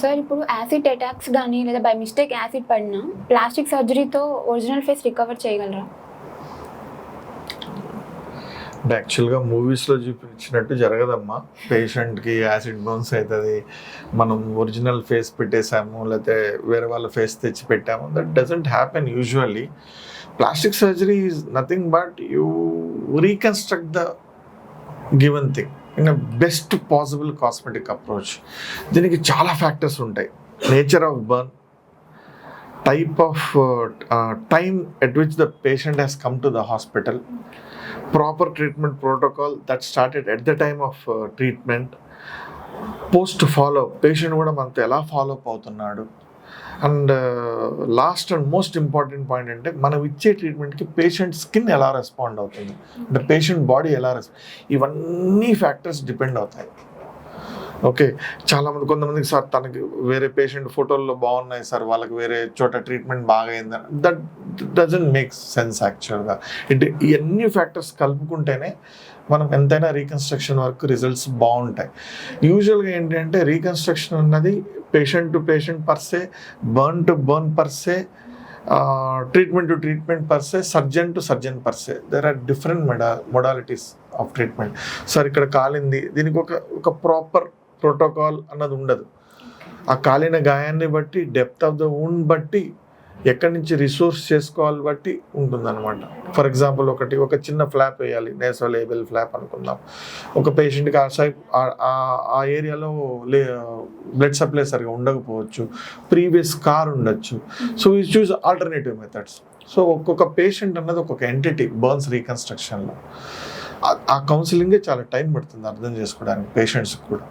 Sir ఇప్పుడు acid attacks కానీ లేదా బై మిస్టేక్ యాసిడ్ పడినా ప్లాస్టిక్ సర్జరీతో ఒరిజినల్ ఫేస్ రికవర్ చేయగలరా? అంటే యాక్చువల్గా మూవీస్లో చూపించినట్టు జరగదమ్మా. పేషెంట్కి యాసిడ్ బౌన్స్ అవుతుంది మనం ఒరిజినల్ ఫేస్ పెట్టేసాము లేకపోతే వేరే వాళ్ళ ఫేస్ తెచ్చి పెట్టాము that doesn't happen usually plastic surgery is nothing but you reconstruct the given thing. In best possible cosmetic approach దీనికి చాలా ఫ్యాక్టర్స్ ఉంటాయి. Nature of burn type of time at which the patient has come to the hospital proper treatment protocol that started at the time of treatment post follow patient కూడా మనతో ఎలా follow up అవుతున్నాడు and last and most important point అంటే మనం ఇచ్చే ట్రీట్మెంట్కి patient skin ఎలా respond అవుతుంది? అంటే పేషెంట్ బాడీ ఎలా రెస్పాండ్ ఇవన్నీ ఫ్యాక్టర్స్ డిపెండ్ అవుతాయి. ఓకే. చాలామంది కొంతమందికి సార్ తనకి వేరే పేషెంట్ ఫోటోల్లో బాగున్నాయి సార్ వాళ్ళకి వేరే చోట ట్రీట్మెంట్ బాగా అయిందని. దట్ డజంట్ మేక్ సెన్స్ యాక్చువల్గా ఇట్ ఇవన్నీ ఫ్యాక్టర్స్ కలుపుకుంటేనే మనం ఎంతైనా రీకన్స్ట్రక్షన్ వర్క్ రిజల్ట్స్ బాగుంటాయి. యూజువల్గా ఏంటంటే రీకన్స్ట్రక్షన్ అన్నది patient to patient per se burn to burn per se treatment to treatment per se surgeon to surgeon per se there are different moda modalities of treatment sir ఇక్కడ కాలింది. దీనికి ఒక ఒక proper protocol అన్నది ఉండదు. ఆ కాలిన గాయాన్ని బట్టి డెప్త్ ఆఫ్ ద వుండ్ బట్టి ఎక్కడి నుంచి రిసోర్స్ చేసుకోవాలి బట్టి ఉంటుందన్నమాట. ఫర్ ఎగ్జాంపుల్ ఒకటి ఒక చిన్న ఫ్లాప్ వేయాలి. నేసో లేబుల్ ఫ్లాప్ అనుకుందాం. ఒక పేషెంట్కి ఆ సైడ్ ఆ ఏరియాలో లే బ్లడ్ సప్లై సరిగా ఉండకపోవచ్చు. ప్రీవియస్ కార్ ఉండొచ్చు. సో ఈ చూస్ ఆల్టర్నేటివ్ మెథడ్స్ సో ఒక్కొక్క పేషెంట్ అన్నది ఒక్కొక్క ఎంటిటీ బర్న్స్ రీకన్స్ట్రక్షన్లో ఆ కౌన్సిలింగే చాలా టైం పడుతుంది అర్థం చేసుకోవడానికి పేషెంట్స్కి కూడా.